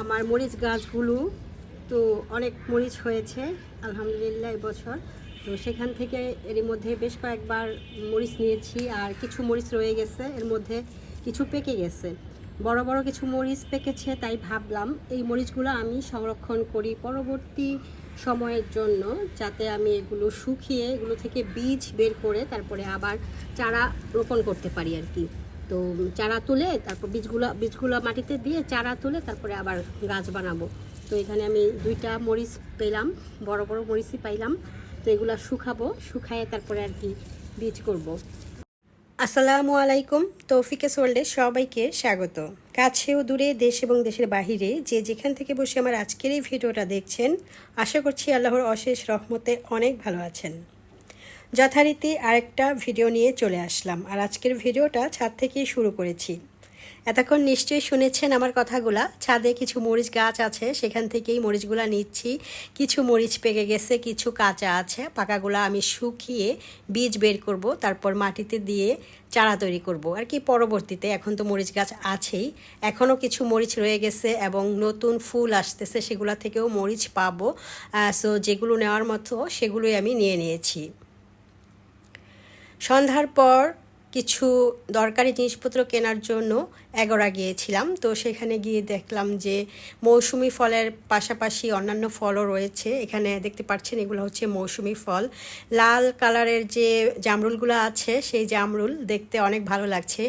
আমার মরিচ গাছগুলো তো অনেক মরিচ হয়েছে, আলহামদুলিল্লাহ এবছর। তো সেখান থেকে এর মধ্যে বেশ কয়েকবার মরিচ নিয়েছি, আর কিছু মরিচ রয়ে গেছে, এর মধ্যে কিছু পেকে গেছে। বড় বড় কিছু মরিচ পেকেছে, তাই ভাবলাম এই মরিচগুলো আমি সংরক্ষণ করি পরবর্তী সময়ের জন্য, যাতে আমি এগুলো শুকিয়ে, এগুলো থেকে বীজ বের করে তারপরে আবার চারা রোপণ করতে পারি আর কি। তো চারা তুলে তারপর বীজগুলো বীজগুলো মাটিতে দিয়ে চারা তুলে তারপরে আবার গাছ বানাবো। তো এখানে আমি দুইটা মরিচ পেলাম, বড় বড় মরিচই পাইলাম। তো এগুলো শুকাবো, শুকায়ে তারপরে আর কি বীজ করব। আসসালামু আলাইকুম তৌফিকে ওয়ার্ল্ডে সবাইকে স্বাগত। কাছেও দূরে দেশ এবং দেশের বাহিরে যে যেখান থেকে বসে আমার আজকের এই ভিডিওটা দেখছেন, আশা করছি আল্লাহর অশেষ রহমতে অনেক ভালো আছেন। যথারীতি আরেকটা ভিডিও নিয়ে চলে আসলাম। আর আজকের ভিডিওটা ছাদ থেকেই শুরু করেছি। এতক্ষণ নিশ্চয়ই শুনেছেন আমার কথাগুলা। ছাদে কিছু মরিচ গাছ আছে, সেখান থেকেই মরিচগুলা নিচ্ছি। কিছু মরিচ পেকে গেছে, কিছু কাঁচা আছে। পাকাগুলা আমি শুকিয়ে বীজ বের করব, তারপর মাটিতে দিয়ে চারা তৈরি করব। আর কি পরবর্তীতে, এখন তো মরিচ গাছ আছেই। এখনও কিছু মরিচ রয়ে গেছে এবং নতুন ফুল আসতেছে, সেগুলা থেকেও মরিচ পাবো। সো যেগুলো নেওয়ার মতো, সেগুলোই আমি নিয়ে নিয়েছি। সন্ধ্যার পর কিছু দরকারি জিনিসপত্র কেনার জন্য এগোরা গিয়েছিলাম। তো সেখানে গিয়ে দেখলাম যে মৌসুমি ফলের পাশাপাশি অন্যান্য ফলও রয়েছে। এখানে দেখতে পাচ্ছেন এগুলো হচ্ছে মৌসুমি ফল। লাল কালারের যে জামরুলগুলো আছে, সেই জামরুল দেখতে অনেক ভালো লাগছে।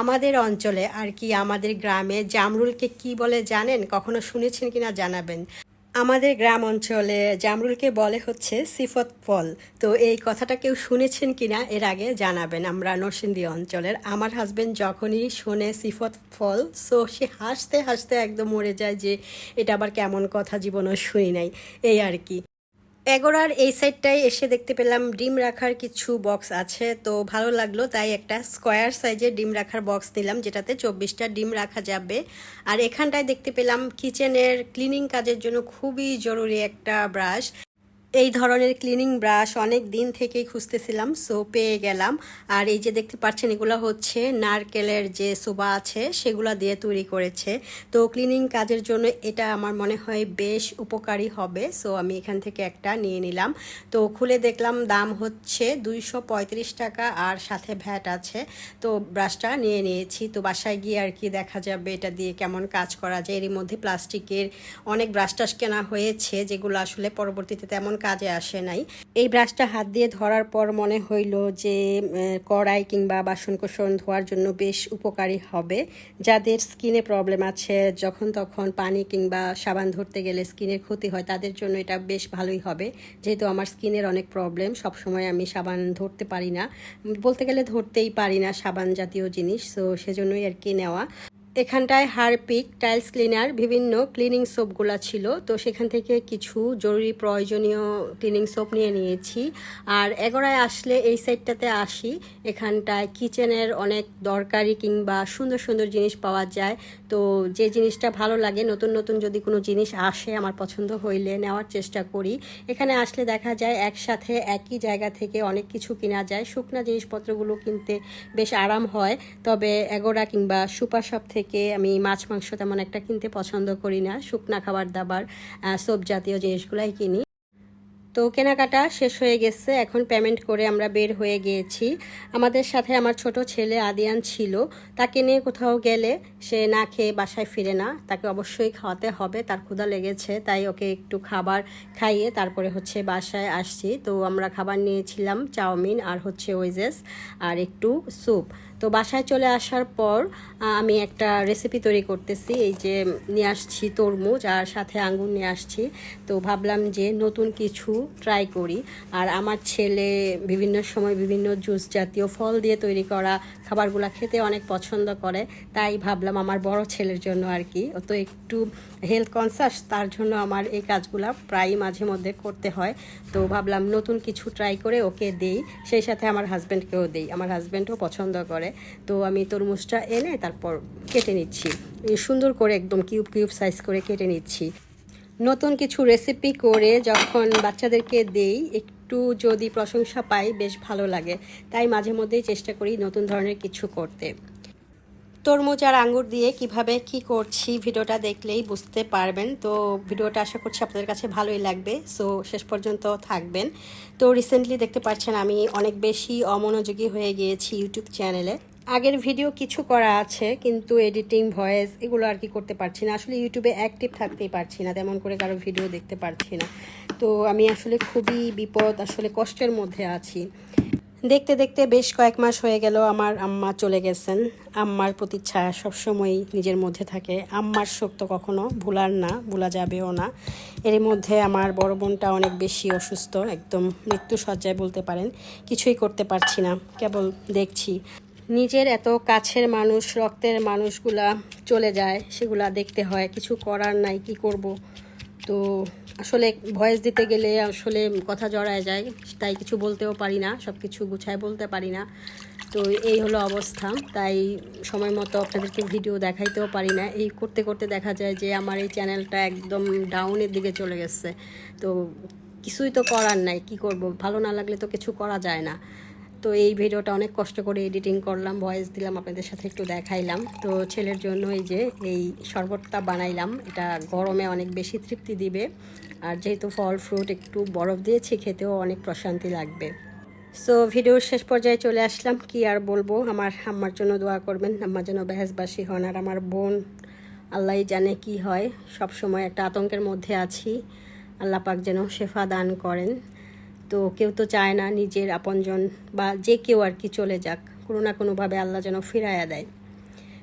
আমাদের অঞ্চলে আর কি আমাদের গ্রামে জামরুলকে কি বলে জানেন? কখনো শুনেছেন কিনা জানাবেন। আমাদের গ্রাম অঞ্চলে জামরুলকে বলে হচ্ছে সিফত ফল। তো এই কথাটা কেউ শুনেছেন কিনা এর আগে জানাবেন। আমরা নরসিংদী অঞ্চলের। আমার হাজব্যান্ড যখনই শোনে সিফত ফল সো সে হাসতে হাসতে একদম মরে যায় যে, এটা আবার কেমন কথা? জীবনও শুনি নাই। এই আর কি। এগোরার এই সাইডটাই এসে দেখতে পেলাম ডিম রাখার কিছু বক্স আছে। তো ভালো লাগল, তাই একটা স্কোয়ার সাইজের ডিম রাখার বক্স নিলাম, যেটাতে চব্বিশটা ডিম রাখা যাবে। আর এখানটায় দেখতে পেলাম কিচেনের ক্লিনিং কাজের জন্য খুবই জরুরি একটা ব্রাশ। এই ধরনের ক্লিনিং ব্রাশ অনেক দিন থেকেই খুঁজতেছিলাম সো পেয়ে গেলাম। আর এই যে দেখতে পাচ্ছেন, এগুলো হচ্ছে নারকেলের যে সোবা আছে, সেগুলো দিয়ে তৈরি করেছে। তো ক্লিনিং কাজের জন্য এটা আমার মনে হয় বেশ উপকারী হবে সো আমি এখান থেকে একটা নিয়ে নিলাম। তো খুলে দেখলাম, দাম হচ্ছে দুইশো পঁয়ত্রিশ টাকা আর সাথে ভ্যাট আছে। তো ব্রাশটা নিয়ে নিয়েছি, তো বাসায় গিয়ে আর কি দেখা যাবে, এটা দিয়ে কেমন কাজ করা যায়। এরই মধ্যে প্লাস্টিকের অনেক ব্রাশ টাশ কেনা হয়েছে, যেগুলো আসলে পরবর্তীতে তেমন কাজে আসে নাই। এই ব্রাশটা হাত দিয়ে ধরার পর মনে হইল যে কড়াই কিংবা বাসন কোসন ধোয়ার জন্য বেশ উপকারী হবে। যাদের স্কিনে প্রবলেম আছে, যখন তখন পানি কিংবা সাবান ধরতে গেলে স্কিনের ক্ষতি হয়, তাদের জন্য এটা বেশ ভালোই হবে। যেহেতু আমার স্কিনের অনেক প্রবলেম সবসময় আমি সাবান ধরতে পারি না। বলতে গেলে ধরতেই পারি না সাবান জাতীয় জিনিস, তো সেজন্যই আর কি নেওয়া। এখানটায় হারপিক টাইলস ক্লিনার, বিভিন্ন ক্লিনিং সোপগুলো ছিল। তো সেখান থেকে কিছু জরুরি প্রয়োজনীয় ক্লিনিং সোপ নিয়ে নিয়েছি। আর এগোড়ায় আসলে এই সাইডটাতে আসি। এখানটায় কিচেনের অনেক দরকারি কিংবা সুন্দর সুন্দর জিনিস পাওয়া যায়। তো যে জিনিসটা ভালো লাগে, নতুন নতুন যদি কোনো জিনিস আসে আমার পছন্দ হইলে নেওয়ার চেষ্টা করি। এখানে আসলে দেখা যায় একসাথে একই জায়গা থেকে অনেক কিছু কেনা যায়। শুকনা জিনিসপত্রগুলো কিনতে বেশ আরাম হয়। তবে এগোড়া কিংবা সুপার শপ থেকে থেকে আমি মাছ, মাংস তেমন একটা কিনতে পছন্দ করি না। শুকনা খাবার, দাবার সব জাতীয় জিনিসগুলাই কিনি। তো কেনাকাটা শেষ হয়ে গেছে। এখন পেমেন্ট করে আমরা বের হয়ে গিয়েছি আমাদের সাথে আমার ছোট ছেলে আদিয়ান ছিল। তাকে নিয়ে কোথাও গেলে সে না খেয়ে বাসায় ফিরে না। তাকে অবশ্যই খাওয়াতে হবে। তার ক্ষুধা লেগেছে, তাই ওকে একটু খাবার খাইয়ে তারপরে হচ্ছে বাসায় আসছি। তো আমরা খাবার নিয়েছিলাম, চাউমিন আর হচ্ছে ওয়েজেস আর একটু স্যুপ তো বাসায় চলে আসার পর আমি একটা রেসিপি তৈরি করতেছি, এই যে নিয়ে আসছি তরমুজ আর সাথে আঙ্গুর নিয়ে আসছি। তো ভাবলাম যে নতুন কিছু ট্রাই করি। আর আমার ছেলে বিভিন্ন সময় বিভিন্ন জুস জাতীয় ফল দিয়ে তৈরি করা খাবারগুলো খেতে অনেক পছন্দ করে। তাই ভাবলাম আমার বড় ছেলের জন্য আর কি তো একটু হেলথ কনসাস তার জন্য আমার এই কাজগুলো প্রায় মাঝে মধ্যে করতে হয়। তো ভাবলাম নতুন কিছু ট্রাই করে ওকে দেই, সেই সাথে আমার হাজব্যান্ডকেও দেই। আমার হাজব্যান্ডও পছন্দ করে। তো আমি তরমুজটা এনে তারপর কেটে নিচ্ছি। সুন্দর করে একদম কিউব কিউব সাইজ করে কেটে নিচ্ছি। নতুন কিছু রেসিপি করে যখন বাচ্চাদেরকে দেই, একটু যদি প্রশংসা পাই, বেশ ভালো লাগে। তাই মাঝে মধ্যেই চেষ্টা করি নতুন ধরনের কিছু করতে। তরমুজ আর আঙ্গুর দিয়ে কীভাবে কি করছি ভিডিওটা দেখলেই বুঝতে পারবেন। তো ভিডিওটা আশা করছি আপনাদের কাছে ভালোই লাগবে। সো শেষ পর্যন্ত থাকবেন। তো রিসেন্টলি দেখতে পাচ্ছেন আমি অনেক বেশি অমনোযোগী হয়ে গিয়েছি ইউটিউব চ্যানেলে আগের ভিডিও কিছু করা আছে, কিন্তু এডিটিং ভয়েস এগুলো আর কি করতে পারছি না। আসলে ইউটিউবে অ্যাক্টিভ থাকতেই পারছি না, তেমন করে কারও ভিডিও দেখতে পারছি না। তো আমি আসলে খুবই বিপদ, আসলে কষ্টের মধ্যে আছি। দেখতে দেখতে বেশ কয়েক মাস হয়ে গেল আমার আম্মা চলে গেছেন। আম্মার প্রতিচ্ছা সবসময়ই নিজের মধ্যে থাকে। আম্মার শোক তো কখনো ভুলার না, ভোলা যাবেও না। এর মধ্যে আমার বড় বোনটা অনেক বেশি অসুস্থ, একদম মৃত্যু সজ্জায় বলতে পারেন। কিছুই করতে পারছি না, কেবল দেখছি। নিজের এত কাছের মানুষ, রক্তের মানুষগুলা চলে যায়, সেগুলা দেখতে হয়। কিছু করার নাই, কি করব? তো আসলে ভয়েস দিতে গেলে আসলে কথা জড়ায় যায়, তাই কিছু বলতেও পারি না সব কিছু গুছায় বলতে পারি না। তো এই হলো অবস্থা, তাই সময় মতো আপনাদেরকে ভিডিও দেখাইতেও পারি না। এই করতে করতে দেখা যায় যে আমার এই চ্যানেলটা একদম ডাউনের দিকে চলে গেছে। তো কিছুই তো করার নাই, কি করব? ভালো না লাগলে তো কিছু করা যায় না। তো এই ভিডিওটা অনেক কষ্ট করে এডিটিং করলাম ভয়েস দিলাম, আপনাদের সাথে একটু দেখাইলাম। তো ছেলের জন্য এই যে এই শরবতটা বানাইলাম, এটা গরমে অনেক বেশি তৃপ্তি দিবে। আর যেহেতু ফল ফ্রুট একটু বরফ দিয়েছি, খেতেও অনেক প্রশান্তি লাগবে। সো ভিডিওর শেষ পর্যায়ে চলে আসলাম। কি আর বলব? আমার আম্মার জন্য দোয়া করবেন। আম্মার জন্য বেহেসবাসী হন। আর আমার বোন আল্লাহ জানে কি হয়। সব সময় একটা আতঙ্কের মধ্যে আছি। আল্লাহ পাক যেন শেফা দান করেন। তো কেউ তো চায় না নিজের আপনজন বা যে কেউ আর কি চলে যাক, কোনো না কোনোভাবে আল্লাহ যেন ফিরাইয়া দেয়।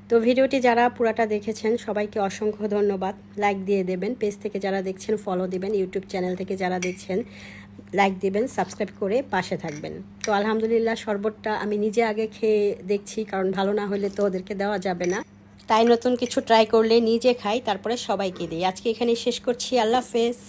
তো ভিডিওটি যারা পুরাটা দেখেছেন, সবাইকে অসংখ্য ধন্যবাদ। লাইক দিয়ে দেবেন পেজ থেকে যারা দেখছেন ফলো দিবেন ইউটিউব চ্যানেল থেকে যারা দেখছেন লাইক দিবেন সাবস্ক্রাইব করে পাশে থাকবেন। তো আলহামদুলিল্লাহ, শরবতটা আমি নিজে আগে খেয়ে দেখছি, কারণ ভালো না হলে তো ওদেরকে দেওয়া যাবে না। তাই নতুন কিছু ট্রাই করলে নিজে খাই, তারপরে সবাইকে দিই। আজকে এখানে শেষ করছি। আল্লাহ হাফেজ।